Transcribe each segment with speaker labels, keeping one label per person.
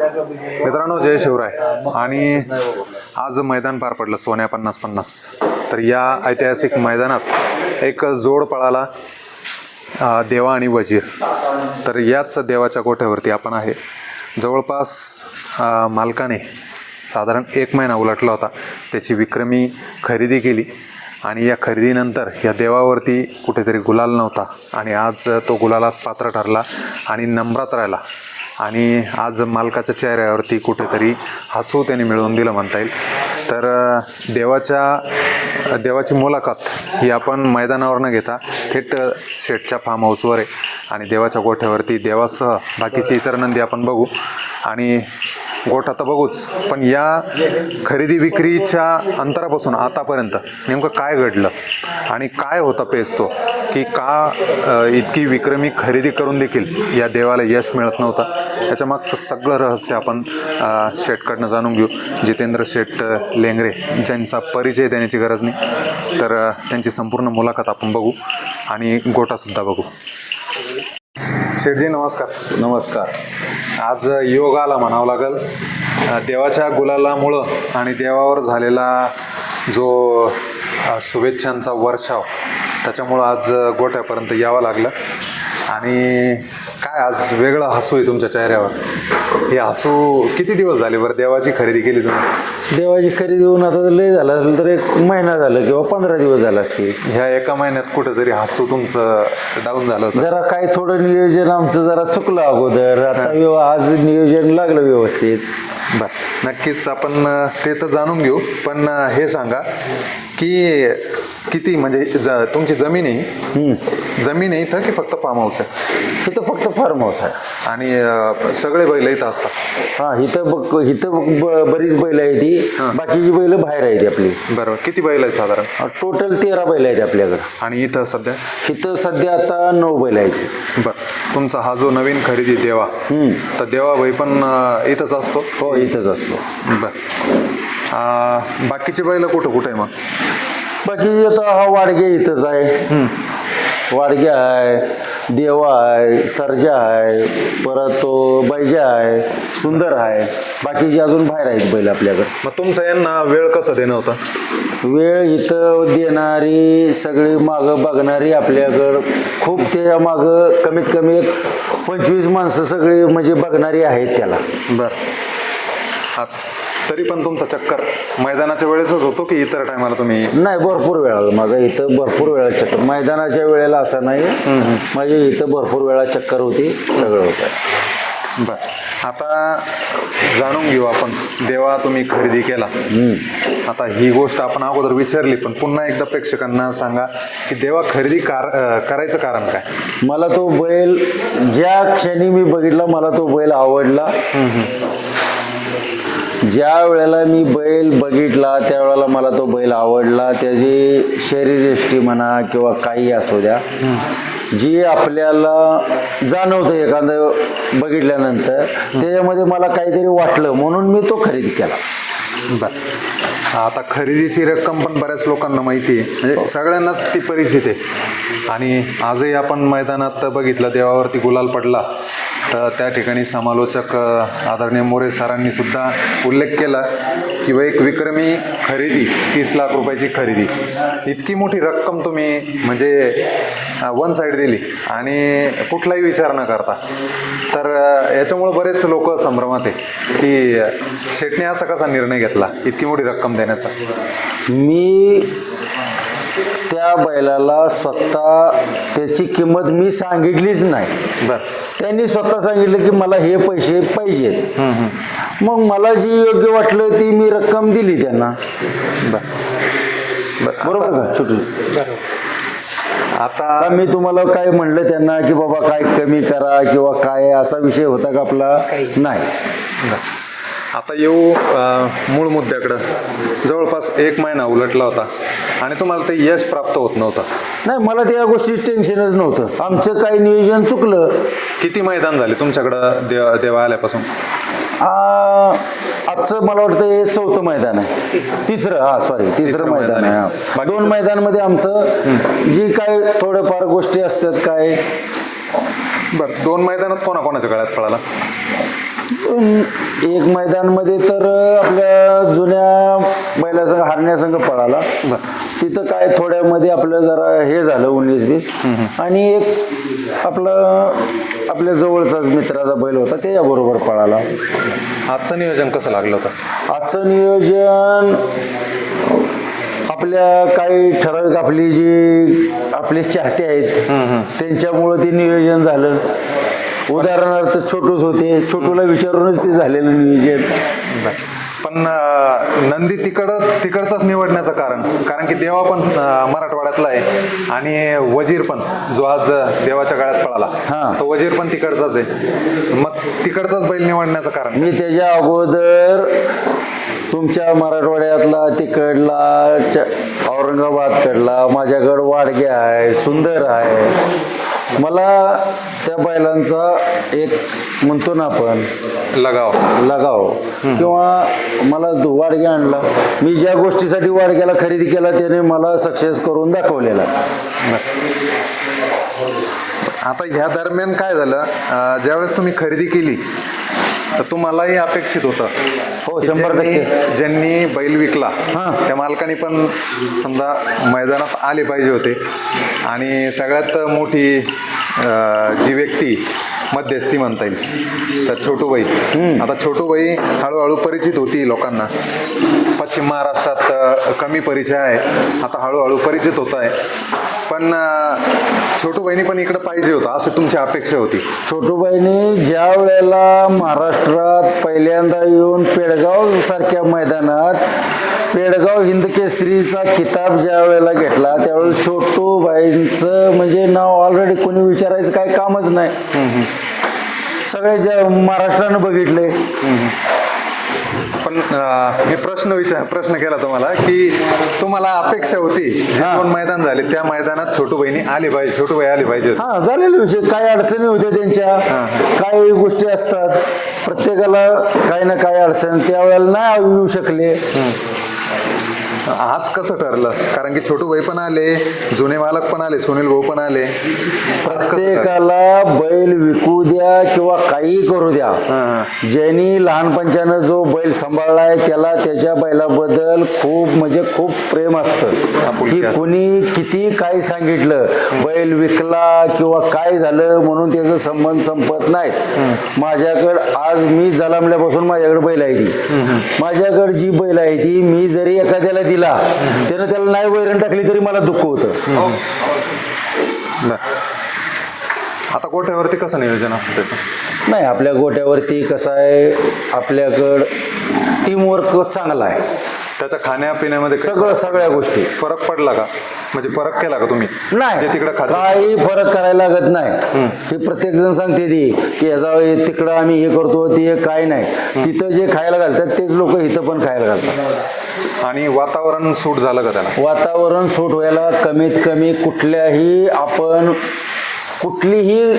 Speaker 1: मित्रांनो जय शिवराय. आणि आज मैदान पार पडलं सोन्या पन्नास पन्नास. तर या ऐतिहासिक मैदानात एक जोड पळाला देवा आणि वजीर. तर याच देवाच्या गोठ्यावरती आपण आहे. जवळपास मालकाने साधारण एक महिना उलटला होता. त्याची विक्रमी खरेदी केली. आणि या खरेदीनंतर या देवावरती कुठेतरी गुलाल नव्हता. आणि आज तो गुलालास पात्र ठरला आणि नम्रात राहिला. आणि आज मालकाच्या चेहऱ्यावरती कुठेतरी हसू त्याने मिळवून दिलं म्हणता येईल. तर देवाच्या देवाची मुलाखत ही आपण मैदानावर न घेता. थेट शेटच्या फार्म हाऊसवर आहे. आणि देवाच्या गोठ्यावरती देवासह बाकीची इतर नंदी आपण बघू. आणि गोठा तर बघूच. पण या खरेदी विक्रीच्या अंतरापासून आतापर्यंत नेमकं काय घडलं आणि काय होता पेच तो? की का इतकी विक्रमी खरेदी करून देखील या देवाला यश मिळत नव्हतं? त्याच्या मागचं सगळं रहस्य आपण शेटकडनं जाणून घेऊ. जितेंद्र शेट लेंगरे ज्यांचा परिचय देण्याची गरज नाही तर त्यांची संपूर्ण मुलाखत आपण बघू आणि गोटासुद्धा बघू. शेठजी नमस्कार.
Speaker 2: नमस्कार.
Speaker 1: आज योग आला म्हणावं लागल. देवाच्या गुलालामुळं आणि देवावर झालेला जो शुभेच्छांचा वर्षाव त्याच्यामुळं आज गोठ्यापर्यंत यावं लागलं. आणि काय आज वेगळं हसू आहे तुमच्या चेहऱ्यावर? हे हसू किती दिवस झाले बरं देवाची खरेदी केली तुम्ही?
Speaker 2: देवाची खरेदी होऊन आता जर लय झाला असेल तर एक महिना झाला किंवा पंधरा दिवस झाला असतील.
Speaker 1: ह्या एका महिन्यात कुठेतरी हसू तुमचं डाऊन झालं होतं.
Speaker 2: जरा काय थोडं नियोजन आमचं जरा चुकलं अगोदर. आता व्यव आज नियोजन लागलं व्यवस्थित.
Speaker 1: बर. नक्कीच आपण ते तर जाणून घेऊ. पण हे सांगा की किती म्हणजे ज तुमची जमीन आहे? जमीन आहे इथं की फक्त फार्म हाऊस आहे?
Speaker 2: इथं फक्त फार्म हाऊस आहे.
Speaker 1: आणि अ, सगळे बैल इथं असतात?
Speaker 2: हा इथं बघ इथं बघ- ब- बरीच बैल आहे ती बाकीची बैल बाहेर आहेत आपली.
Speaker 1: बरोबर. किती बैल आहेत साधारण?
Speaker 2: टोटल तेरा बैल आहेत आपल्याकडं.
Speaker 1: आणि इथं सध्या?
Speaker 2: इथं सध्या आता नऊ बैल आहेत.
Speaker 1: बर. तुमचा हा जो नवीन खरेदी देवा तर देवा भाई पण अ, इथंच असतो?
Speaker 2: हो इथंच असतो.
Speaker 1: बर. अ, बाकीचे बैल कुठं कुठं आहे मग?
Speaker 2: बाकी आता हा वाडगे इथंच आहे. वाडगे आहे देवा आहे सर्जा आहे परत तो बैजा आहे सुंदर आहे. बाकीचे अजून बाहेर आहेत बैल आपल्याकडे.
Speaker 1: मग तुमचा यांना वेळ कसं देणं होतं?
Speaker 2: वेळ इथं देणारी सगळी मागं बघणारी आपल्याकडं खूप त्या मागं कमीत कमी एक पंचवीस माणसं सगळी म्हणजे बघणारी आहेत त्याला.
Speaker 1: बर. तरी पण तुमचा चक्कर मैदानाच्या वेळेसच होतो की इतर टायमाला तुम्ही
Speaker 2: नाही भरपूर वेळा माझा इथं भरपूर वेळा चक्कर. मैदानाच्या वेळेला असं नाही. माझ्या इथं भरपूर वेळा चक्कर होती सगळं होतं.
Speaker 1: बर. आता जाणून घेऊ आपण. देवा तुम्ही खरेदी केला. आता ही गोष्ट आपण अगोदर विचारली पण पुन्हा एकदा प्रेक्षकांना सांगा की देवा खरेदी कार करायचं कारण काय?
Speaker 2: मला तो बैल ज्या क्षणी मी बघितला मला तो बैल आवडला. ज्या वेळेला मी बैल बघितला त्यावेळेला मला तो बैल आवडला. त्याची शरीरयष्टी म्हणा किंवा काही असू द्या. जी आपल्याला जाणवतं एखादं बघितल्यानंतर त्याच्यामध्ये मला काहीतरी वाटलं म्हणून मी तो खरेदी केला.
Speaker 1: बर. आता खरेदीची रक्कम पण बऱ्याच लोकांना माहिती आहे. म्हणजे सगळ्यांनाच ती परिचित आहे. आणि आजही आपण मैदानात बघितलं देवावरती गुलाल पडला तर त्या ठिकाणी समालोचक आदरणीय मोरे सरांनी सुद्धा उल्लेख केला की बा एक विक्रमी खरेदी तीस लाख रुपयाची खरेदी. इतकी मोठी रक्कम तुम्ही म्हणजे वन साईड दिली. आणि कुठलाही विचार न करता. तर याच्यामुळं बरेच लोक संभ्रमात आहे की शेटने असा कसा निर्णय घेतला? इतकी मोठी रक्कम देण्याचा.
Speaker 2: मी त्या बैलाला स्वतः त्याची किंमत मी सांगितलीच नाही.
Speaker 1: बर.
Speaker 2: त्यांनी स्वतः सांगितलं की मला हे पैसे पाहिजेत. मग मला जी योग्य वाटलं ती मी रक्कम दिली त्यांना.
Speaker 1: बर. बर.
Speaker 2: बरोबर का? छोटू
Speaker 1: आता
Speaker 2: मी तुम्हाला काय म्हणलं त्यांना की बाबा काय कमी करा किंवा काय असा विषय होता का आपला? नाही.
Speaker 1: आता येऊ मूळ मुद्द्याकडं. जवळपास एक महिना उलटला होता आणि तुम्हाला ते यश प्राप्त होत नव्हतं.
Speaker 2: नाही मला त्या गोष्टीच टेन्शनच नव्हतं. आमचं काही नियोजन चुकलं.
Speaker 1: किती मैदान झाले तुमच्याकडं देव देवा आल्यापासून
Speaker 2: आजचं मला वाटतं हे चौथं मैदान आहे. तिसरं हा सॉरी तिसरं मैदान
Speaker 1: मैदान
Speaker 2: आहे. हा.
Speaker 1: बाकीचं-
Speaker 2: दोन मैदानमध्ये आमचं जी काय थोड्याफार गोष्टी असतात काय?
Speaker 1: बरं दोन मैदानात कोणाकोणाच्या गळ्यात पळाला?
Speaker 2: एक मैदानमध्ये तर आपल्या जुन्या बैलासंग हारण्यासंग पळाला. तिथं काय थोड्यामध्ये आपलं जरा हे झालं उन्नीस बीस आणि एक आपलं आपल्या जवळचाच मित्राचा बैल होता त्याच्याबरोबर पळाला.
Speaker 1: आजचं नियोजन कसं लागलं होतं?
Speaker 2: आजचं नियोजन आपल्या काही ठराविक आपली जी आपले चाहते आहेत त्यांच्यामुळं ते नियोजन झालं. उदाहरणार्थ छोटूच होते. छोटूला विचारूनच ते झालेलं नियोजन.
Speaker 1: नंदी तिकडं तिकडचाच निवडण्याचं कारण. कारण की देवा पण मराठवाड्यातला आहे आणि वजीर पण जो आज देवाच्या काळात पळाला.
Speaker 2: हां.
Speaker 1: तो वजीर पण तिकडचाच आहे. मग तिकडचाच बैल निवडण्याचं कारण.
Speaker 2: मी त्याच्या अगोदर तुमच्या मराठवाड्यातला तिकडला च- औरंगाबादकडला माझ्याकडं वाडगे आहे सुंदर आहे. मला त्या बैलांचा एक म्हणतो ना आपण
Speaker 1: लगाव.
Speaker 2: लगाव. किंवा मला तो वाडगे आणला. मी ज्या गोष्टीसाठी वाडग्याला खरेदी केला त्याने मला सक्सेस करून दाखवलेला.
Speaker 1: आता ह्या दरम्यान काय झालं? ज्यावेळेस तुम्ही खरेदी केली तर तुम्हालाही अपेक्षित होतं.
Speaker 2: हो, शंभर
Speaker 1: ज्यांनी-
Speaker 2: टक्के.
Speaker 1: ज्यांनी बैल विकला
Speaker 2: हां.
Speaker 1: त्या मालकाने पण समजा मैदानात आले पाहिजे होते. आणि सगळ्यात मोठी जी व्यक्ती मध्यस्थी म्हणता येईल तर छोटूबाई. आता छोटूबाई हळूहळू परिचित होती लोकांना. पश्चिम महाराष्ट्रात कमी परिचय आहे. आता हळूहळू परिचित होत आहे. पण छोटू बहिणी पण इकडे पाहिजे होतं असं तुमची अपेक्षा होती.
Speaker 2: छोटूबाईने ज्या वेळेला महाराष्ट्रात पहिल्यांदा येऊन पेडगाव सारख्या मैदानात पेडगाव हिंद केसरीचा किताब ज्या वेळेला घेतला त्यावेळेला छोटूबाईंचं म्हणजे नाव ऑलरेडी कोणी विचारायचं काही कामच नाही. सगळे ज्या महाराष्ट्रानं बघितले.
Speaker 1: पण अं, मी प्रश्न विचार प्रश्न केला तुम्हाला की तुम्हाला अपेक्षा होती जे. दोन मैदान झाले त्या मैदानात छोटू बहिणी आली पाहिजे छोटू भाई आली पाहिजे.
Speaker 2: हा झालेले विषय काही अडचणी होत्या त्यांच्या काही गोष्टी असतात प्रत्येकाला काही ना काही अडचण त्यावेळेला नाही येऊ शकले.
Speaker 1: आज कसं ठरलं? कारण की छोटू भाई पण आले जुने मालक पण आले सुनील भाऊ पण आले?
Speaker 2: प्रत्येकाला बैल विकू द्या किंवा काही करू द्या. ज्यांनी लहानपणानं जो बैल सांभाळलाय त्याला त्याच्या बैलाबद्दल खूप म्हणजे खूप प्रेम असतं. की. कुणी किती काय सांगितलं बैल विकला किंवा काय झालं म्हणून त्याचा संबंध संपत नाहीत. माझ्याकडं आज मी जलामल्यापासून माझ्याकडे बैल आहे ती. माझ्याकडे जी बैल आहे ती मी जरी एखाद्याला दिला. त्यानं त्याला नाही वैरण टाकली तरी मला दुःख होतं.
Speaker 1: आता गोठ्यावरती कसं नियोजन असतं त्याचं?
Speaker 2: नाही आपल्या गोट्यावरती कसं आहे आपल्याकडं टीमवर्क चांगला आहे.
Speaker 1: त्याच्या खाण्यापिण्यामध्ये
Speaker 2: सगळं सगळ्या गोष्टी.
Speaker 1: फरक पडला का? म्हणजे फरक केला का तुम्ही?
Speaker 2: नाही
Speaker 1: तिकडे
Speaker 2: काही फरक करायला लागत नाही. ते प्रत्येक जण सांगते ती की याचा तिकडं आम्ही हे करतो ते काय नाही. तिथं जे खायला घालतात तेच लोक इथं पण खायला घालतात.
Speaker 1: आणि वातावरण सूट झालं का त्याला?
Speaker 2: वातावरण सूट व्हायला कमीत कमी कुठल्याही आपण कुठलीही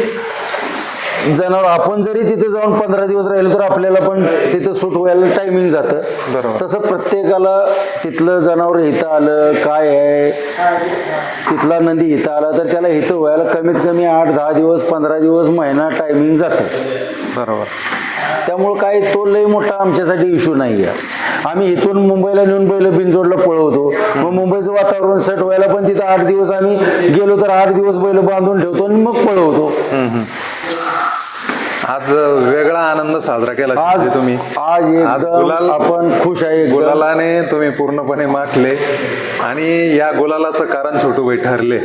Speaker 2: जनावर आपण जरी तिथे जाऊन पंधरा दिवस राहिलो तर आपल्याला पण तिथं सूट व्हायला टायमिंग जातं.
Speaker 1: बरोबर.
Speaker 2: तसं प्रत्येकाला तिथलं जनावर इथं आलं काय आहे? तिथला नंदी इथं आला तर त्याला इथं व्हायला कमीत कमी आठ दहा दिवस पंधरा दिवस महिना टायमिंग जातं.
Speaker 1: बरोबर.
Speaker 2: त्यामुळं काय तो लय मोठा आमच्यासाठी इश्यू नाही आहे आम्ही इथून मुंबईला नेऊन बैल बिनजोडला पळवतो. मग मुंबईचं वातावरण सेट व्हायला पण तिथं आठ दिवस आम्ही गेलो तर आठ दिवस बैल बांधून ठेवतो आणि मग पळवतो.
Speaker 1: आज वेगळा आनंद साजरा केला
Speaker 2: आज
Speaker 1: तुम्ही.
Speaker 2: आज
Speaker 1: गुलाल-
Speaker 2: आपण खुश आहे.
Speaker 1: गुलालाने तुम्ही पूर्णपणे माठले आणि या गुलालाचं कारण छोटूबाई ठरले.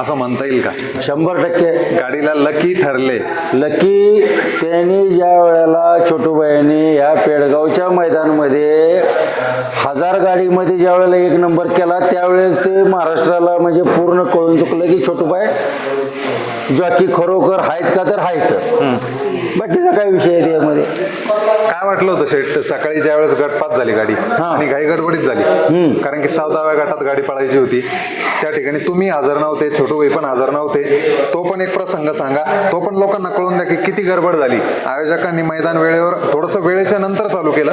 Speaker 1: असं म्हणता येईल का?
Speaker 2: शंभर टक्के.
Speaker 1: गाडीला लकी ठरले.
Speaker 2: लकी त्यांनी ज्या वेळेला छोटूबाईंनी ह्या पेडगावच्या मैदानामध्ये हजार गाडीमध्ये ज्या वेळेला एक नंबर केला त्यावेळेस ते महाराष्ट्राला म्हणजे पूर्ण कळून चुकलं की छोटूबाई जॉकी खरोखर आहेत का तर आहेतच. बाकीचा काय विषय आहे त्यामध्ये?
Speaker 1: काय वाटलं होतं शेट सकाळी ज्या वेळेस गटपात झाली गाडी आणि घाई गडबडीत झाली. कारण की चौदाव्या गटात गाडी पळायची होती. त्या ठिकाणी तुम्ही हजर नव्हते छोटूबाई पण हजर नव्हते. तो पण एक प्रसंग सांगा. तो पण लोकांना कळून द्या की किती गडबड झाली. आयोजकांनी मैदान वेळेवर थोडंसं वेळेच्या नंतर चालू केलं.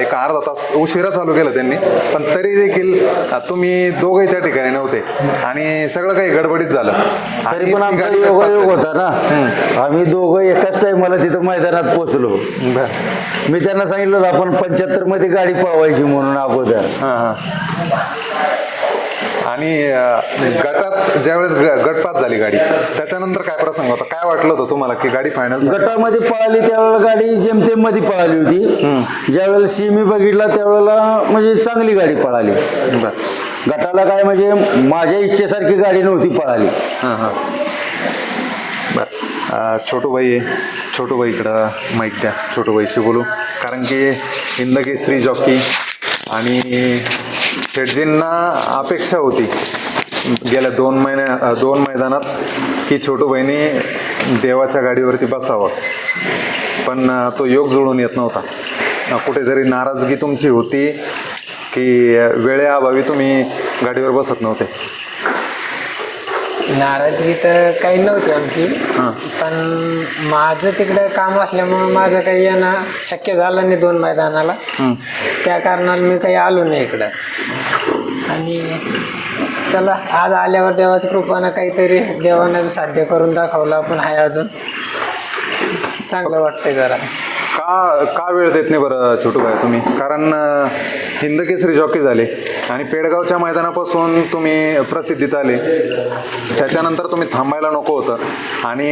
Speaker 1: एक अर्धा तास उशिरा चालू केलं त्यांनी. पण तरी देखील तुम्ही दोघंही त्या ठिकाणी नव्हते. आणि सगळं काही गडबडीत झालं.
Speaker 2: तरी पण आमचा योगायोग होता ना? आम्ही दोघं एकाच टाइमाला तिथे इथं मैदानात पोचलो मी त्यांना सांगितलं होतं आपण पंच्याहत्तरमध्ये गाडी पळवायची म्हणून अगोदर.
Speaker 1: हां हां. आणि गटात ज्यावेळेस गटपात झाली गाडी त्याच्यानंतर काय प्रसंग होता? काय वाटलं होतं तुम्हाला की गाडी फायनल
Speaker 2: गटामध्ये पळाली त्यावेळेला गाडी जेमतेममध्ये पळाली होती. ज्यावेळेला सिमी बघितला त्यावेळेला म्हणजे चांगली गाडी पळाली. गटाला काय म्हणजे माझ्या इच्छेसारखी गाडी नव्हती पळाली.
Speaker 1: छोटूबाई छोटू भाई आहे. छोटू इकडं माईक द्या. छोटू भाईशी बोलू. कारण की हिंदगी श्री जॉकी आणि शेटजींना अपेक्षा होती. गेल्या दोन महिन्या दोन मैदानात की छोटू भाईने देवाच्या गाडीवरती बसावं. पण तो योग जुळून येत नव्हता. कुठेतरी नाराजगी तुमची होती की वेळेअभावी तुम्ही गाडीवर बसत नव्हते.
Speaker 3: नाराजगी तर काही नव्हती आमची.
Speaker 1: हां.
Speaker 3: पण माझं तिकडं काम असल्यामुळं माझं काही येणं शक्य झालं नाही दोन मैदानाला. त्या कारणाला मी काही आलो नाही इकडं. आणि चला आज आल्यावर देवाच्या कृपानं काहीतरी देवानं साध्य करून दाखवलं आपण आहे अजून. चांगलं वाटतंय जरा.
Speaker 1: का का वेळ देत नाही बरं छोटू भाई तुम्ही? कारण अं, हिंद केसरी जॉकी झाले. आणि पेडगावच्या मैदानापासून तुम्ही प्रसिद्धीत आले. त्याच्यानंतर तुम्ही थांबायला नको होतं. आणि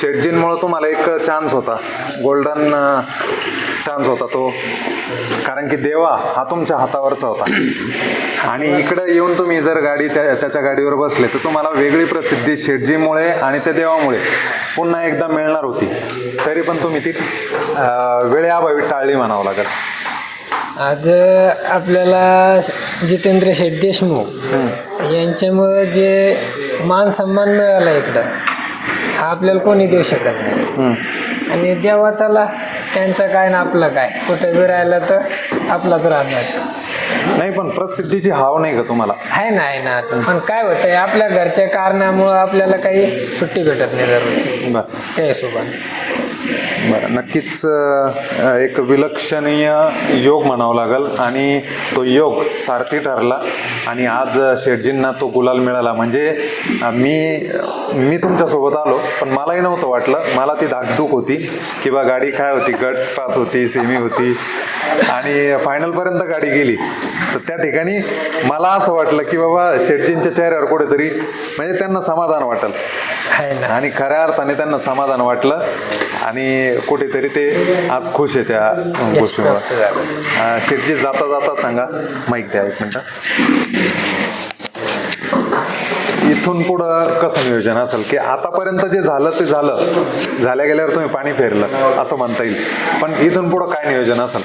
Speaker 1: शेटजींमुळं तुम्हाला एक चान्स होता. गोल्डन चान्स होता तो. कारण की देवा हा तुमच्या हातावरचा होता. आणि इकडं येऊन तुम्ही जर गाडी त्या त्याच्या गाडीवर बसले तर तुम्हाला वेगळी प्रसिद्धी शेटजीमुळे आणि त्या देवामुळे पुन्हा एकदा मिळणार होती. तरी पण तुम्ही ती वेळेअभावी टाळली म्हणावं लागेल.
Speaker 3: आज आपल्याला जितेंद्र शेठ देशमुख यांच्यामुळे जे मान सन्मान मिळाला इकडं हा आपल्याला कोणी देऊ शकत नाही. आणि देवाचाला त्यांचं काय ना आपलं काय? कुठं बी राहिलं तर आपलाच राहणार.
Speaker 1: नाही पण प्रसिद्धीची हाव नाही का तुम्हाला?
Speaker 3: आहे ना आहे ना. पण काय होतंय आपल्या घरच्या कारणामुळं आपल्याला काही सुट्टी भेटत नाही दररोज.
Speaker 1: बरं.
Speaker 3: त्या हिशोबाने.
Speaker 1: बरं नक्कीच एक विलक्षणीय योग म्हणावं लागेल आणि तो योग सारथी ठरला आणि आज शेठजींना तो गुलाल मिळाला. म्हणजे मी मी तुमच्यासोबत आलो पण मलाही नव्हतं वाटलं. मला ती धाकधूक होती किंवा गाडी काय होती? गट पास होती सेमी होती आणि फायनलपर्यंत गाडी गेली. तर त्या ठिकाणी मला असं वाटलं की बाबा शेठजींच्या चेहऱ्यावर कुठेतरी म्हणजे त्यांना समाधान वाटेल. आणि खऱ्या अर्थाने त्यांना समाधान वाटलं आणि कुठेतरी ते आज खुश आहे त्या गोष्टीमुळे. शेठजी जाता जाता सांगा. माईक द्या एक मिनटं. इथून पुढं कसं नियोजन असेल? की आतापर्यंत जे झालं ते झालं. झाल्या गेल्यावर तुम्ही पाणी फेरलं असं म्हणता येईल. पण इथून पुढं काय नियोजन असेल?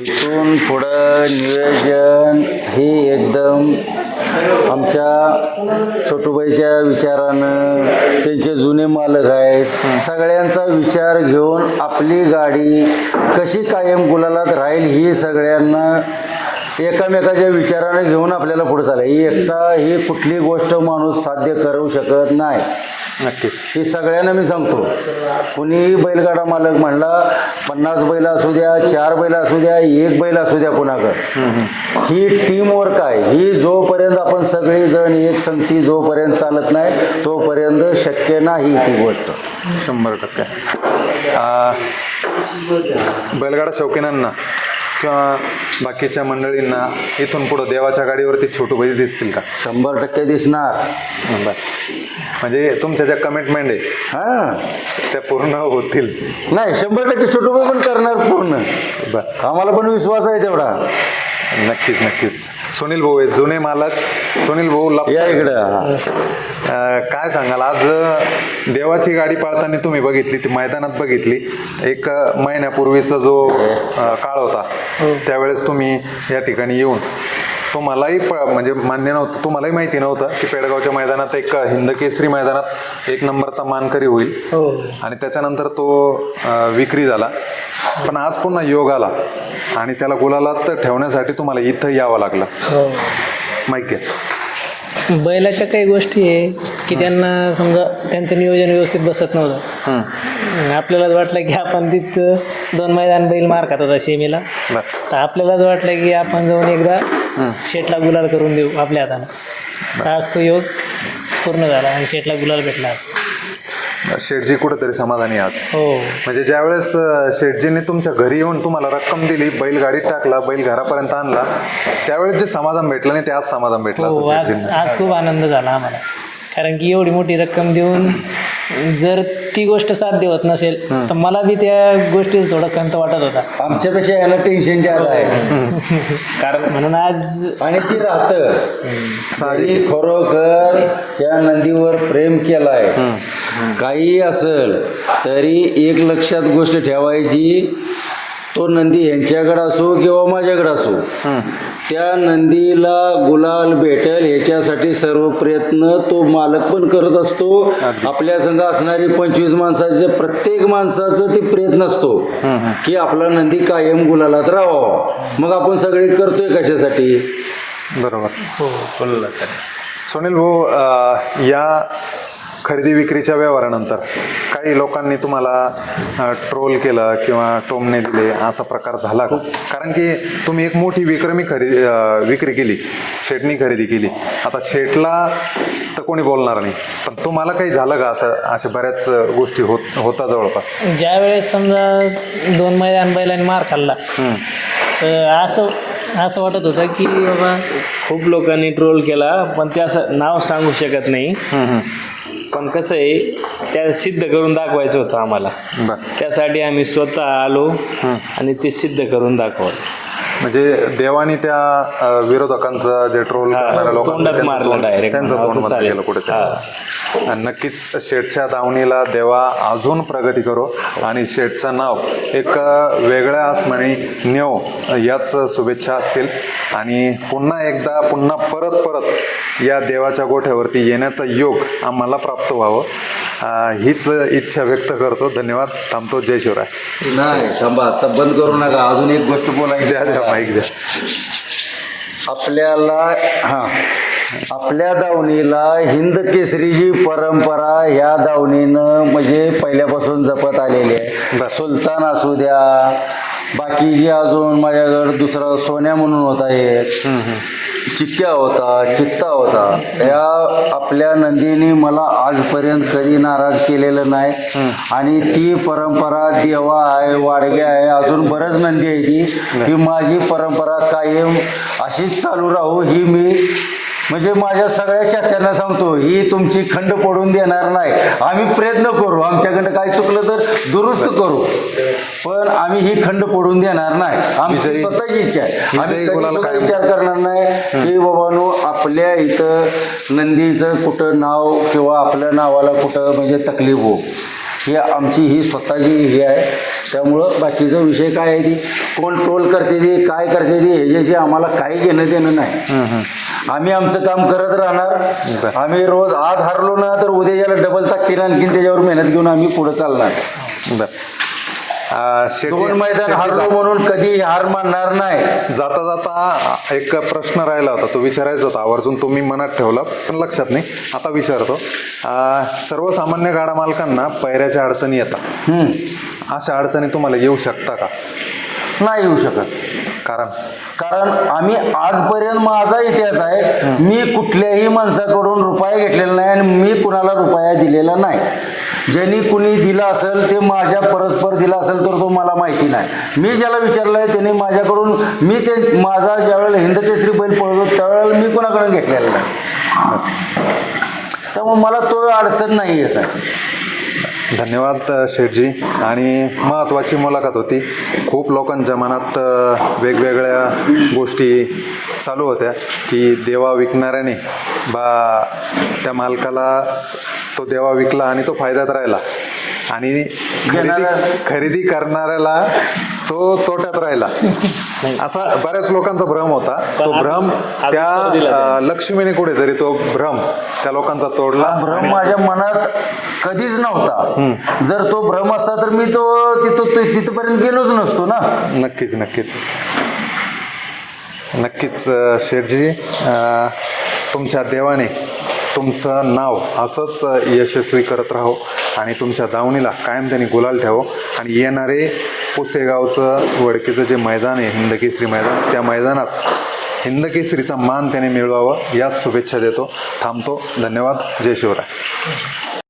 Speaker 2: इथून पुढं नियोजन हे एकदम आमच्या छोटूबाईच्या विचारानं त्यांचे जुने मालक आहेत. सगळ्यांचा विचार घेऊन आपली गाडी कशी कायम गुलालात राहील ही सगळ्यांना एकामेकाच्या विचारानं घेऊन आपल्याला पुढे चालाय ही एकटा ही कुठली गोष्ट माणूस साध्य करू शकत नाही.
Speaker 1: नक्कीच.
Speaker 2: ही सगळ्यांना मी सांगतो. कुणीही बैलगाडा मालक म्हणला पन्नास बैल असू द्या चार बैल असू द्या एक बैल असू द्या कुणाकडं. ही टीम वर्क आहे. ही जोपर्यंत आपण सगळी जण एक संगती जोपर्यंत चालत नाही तोपर्यंत शक्य नाही ती गोष्ट.
Speaker 1: शंभर टक्के. बैलगाडा शौकीनांना. किंवा बाकीच्या मंडळींना इथून पुढं देवाच्या गाडीवरती छोटू बैस दिसतील का?
Speaker 2: शंभर टक्के दिसणार.
Speaker 1: बरं. म्हणजे तुमच्या ज्या कमिटमेंट आहे
Speaker 2: हा.
Speaker 1: त्या पूर्ण होतील.
Speaker 2: नाही शंभर टक्के छोटूबाई पण करणार पूर्ण.
Speaker 1: बर.
Speaker 2: आम्हाला पण विश्वास आहे तेवढा.
Speaker 1: नक्कीच नक्कीच. सुनील भाऊ आहे जुने मालक. सुनील भाऊ लप
Speaker 2: या इकडं. हा.
Speaker 1: अं, काय सांगाल? आज अं, देवाची गाडी पाळताना तुम्ही बघितली ती मैदानात बघितली. एक अं, महिन्यापूर्वीचा जो अं, काळ होता त्यावेळेस तुम्ही या ठिकाणी येऊन तुम्हालाही प म्हणजे मान्य नव्हतं तुम्हालाही माहिती नव्हतं की पेडगावच्या मैदानात एक हिंद केसरी मैदानात एक नंबरचा मानकरी होईल.
Speaker 3: हो.
Speaker 1: आणि त्याच्यानंतर तो अं, विक्री झाला. पण आज पुन्हा योग आला. आणि त्याला गुलालात ठेवण्यासाठी तुम्हाला इथं यावं लागलं.
Speaker 3: हो.
Speaker 1: माहिती आहे
Speaker 4: बैलाच्या काही गोष्टी आहे की त्यांना समजा त्यांचं नियोजन व्यवस्थित बसत नव्हतं. आपल्यालाच वाटलं की आपण तिथं दोन मैदान बैल मार खात होता
Speaker 1: बरं.
Speaker 4: तर आपल्यालाच वाटलं की आपण जाऊन एकदा शेटला गुलाल करून देऊ आपल्या हातानं. आज तो योग पूर्ण झाला आणि शेटला गुलाल भेटला आज.
Speaker 1: शेठजी कुठेतरी समाधानी आज
Speaker 4: हो.
Speaker 1: म्हणजे ज्यावेळेस अं, शेठजीने तुमच्या घरी येऊन तुम्हाला रक्कम दिली बैल गाडीत टाकला बैल घरापर्यंत आणला त्यावेळेस जे समाधान भेटलं नाही ते आज समाधान भेटलं
Speaker 4: हो आज खूप आनंद झाला आम्हाला. कारण की एवढी मोठी रक्कम देऊन जर ती गोष्ट साध्य होत नसेल तर मला बी त्या गोष्टीत थोडा खंत वाटत होता.
Speaker 2: आमच्यापेक्षा याला टेन्शन जास्त आहे.
Speaker 4: कारण म्हणून आज
Speaker 2: आणि ती राहतं. साधी खरोखर त्या नंदीवर प्रेम केलाय. काही असेल तरी एक लक्षात गोष्ट ठेवायची तो नंदी यांच्याकडे असो किंवा माझ्याकडे असो त्या नंदीला गुलाल भेटेल याच्यासाठी सर्व प्रयत्न तो मालक पण करत असतो. आपल्या संघ असणारी पंचवीस माणसाचे प्रत्येक माणसाचं ते प्रयत्न असतो की आपला नंदी कायम गुलालात राहावा. मग आपण सगळे करतोय कशासाठी?
Speaker 1: बरोबर.
Speaker 4: हो
Speaker 1: सुनील भाऊ या खरेदी विक्रीच्या व्यवहारानंतर काही लोकांनी तुम्हाला ट्रोल केलं किंवा टोमणे दिले असा प्रकार झाला का? कारण की तुम्ही एक मोठी विक्रमी खरेदी विक्री केली शेटनी खरेदी केली. आता शेटला तर कोणी बोलणार नाही पण तुम्हाला काही झालं का असं अशा बऱ्याच गोष्टी होत होता जवळपास?
Speaker 4: ज्या वेळेस समजा दोन मैदान बैलांनी मार खाल्ला तर असं असं वाटत होतं की बाबा
Speaker 5: खूप लोकांनी ट्रोल केला पण ते असं नाव सांगू शकत नाही. पण कसं आहे त्या सिद्ध करून दाखवायचं होतं आम्हाला.
Speaker 1: बरं.
Speaker 5: त्यासाठी आम्ही स्वतः आलो आणि ते सिद्ध करून दाखवलं.
Speaker 1: म्हणजे देवानी त्या अं, विरोधकांचं जे ट्रोल करणाऱ्या
Speaker 5: तोंडात मारलं direct.
Speaker 1: त्यांचं तोंड
Speaker 5: चालेल.
Speaker 1: आणि नक्कीच शेठच्या दावणीला देवा अजून प्रगती करो. आणि शेठचं नाव एक वेगळ्या आसमानी नेव याच शुभेच्छा असतील. आणि पुन्हा एकदा पुन्हा परत परत या देवाच्या गोठ्यावरती येण्याचा योग आम्हाला प्राप्त व्हावं. हीच इच्छा व्यक्त करतो. धन्यवाद. थांबतो. जय शिवराय.
Speaker 2: नाही थांबा. बंद करू नका. अजून एक गोष्ट बोलायची.
Speaker 1: द्या द्या.
Speaker 2: आपल्याला हा आपल्या दावणीला हिंद केसरीची परंपरा ह्या दावणीनं म्हणजे पहिल्यापासून जपत आलेली आहे. सुलतान असू द्या बाकी जे अजून माझ्याकडे दुसरा सोन्या म्हणून होता एक चिक्क्या होता चित्ता होता या आपल्या नंदीने मला आजपर्यंत कधी नाराज केलेलं नाही. आणि ती परंपरा देवा आहे वाडग्या आहे अजून बरंच नंदी आहे ती. ही माझी परंपरा कायम अशीच चालू राहू ही मी म्हणजे माझ्या सगळ्या चात्यांना सांगतो ही तुमची खंड पडून देणार नाही. आम्ही प्रयत्न करू. आमच्याकडं काय चुकलं तर दुरुस्त करू. पण आम्ही ही खंड पडून देणार नाही. आमची स्वतःची इच्छा आहे. आम्ही. विचार करणार नाही की बाबानो आपल्या इथं नंदीचं कुठं नाव किंवा आपल्या नावाला कुठं म्हणजे तकलीफ हो. ही आमची ही स्वतःची ही आहे. त्यामुळं बाकीचा विषय काय आहे की कोण ट्रोल करते ती काय करते ती ह्याच्याशी आम्हाला काही घेणं देणं नाही. आम्ही आमचं काम करत राहणार. आम्ही रोज आज हारलो ना तर उद्या याला डबल ताकदीनं आणखीन त्याच्यावर मेहनत घेऊन आम्ही पुढे चालणार.
Speaker 1: बरं.
Speaker 2: दोन मैदान हारलो म्हणून कधी हार मानणार नाही.
Speaker 1: जाता जाता एक प्रश्न राहिला होता तो विचारायचा होता. आवर्जून तुम्ही मनात ठेवला पण लक्षात नाही. आता विचारतो. सर्वसामान्य गाडा मालकांना पैऱ्याच्या अडचणी येतात. अशा अडचणी तुम्हाला येऊ शकता का?
Speaker 2: नाही येऊ शकत.
Speaker 1: कारण
Speaker 2: कारण आम्ही आजपर्यंत माझा इतिहास आहे मी कुठल्याही माणसाकडून रुपया घेतलेला नाही आणि मी कुणाला रुपया दिलेला नाही. ज्यांनी कुणी दिला असेल ते माझ्या परस्पर दिला असेल तर तो मला माहिती नाही. मी ज्याला विचारलं आहे त्याने माझ्याकडून मी ते माझा ज्यावेळेला हिंद केसरी बैल पळतो त्यावेळेला मी कुणाकडून घेतलेला नाही. त्यामुळे मला तो अडचण नाही आहे सर
Speaker 1: धन्यवाद शेठजी. आणि महत्त्वाची मुलाखत होती. खूप लोकांच्या मनात वेगवेगळ्या गोष्टी चालू होत्या की देवा विकणाऱ्याने बा त्या मालकाला तो देवा विकला आणि तो फायद्यात राहिला. आणि खरेदी खरेदी करणाऱ्याला तो तोट्यात राहिला. असा बऱ्याच लोकांचा भ्रम होता. तो भ्रम त्या लक्ष्मीने कुठेतरी तो भ्रम त्या लोकांचा तोडला
Speaker 2: भ्रम माझ्या मनात कधीच नव्हता. जर तो भ्रम असता तर मी तो तिथं तिथपर्यंत गेलोच नसतो ना.
Speaker 1: नक्कीच नक्कीच. नक्कीच शेठजी तुमच्या देवाने तुमचं नाव असंच यशस्वी करत राहो आणि तुमच्या दावणीला कायम त्यांनी गुलाल ठेवो. आणि येणारे पुसेगावचं वडकीचं जे मैदान आहे हिंदकेसरी मैदान त्या मैदानात हिंदकेसरीचा मान त्याने मिळवावं याच शुभेच्छा देतो थांबतो. धन्यवाद. जय शिवराय.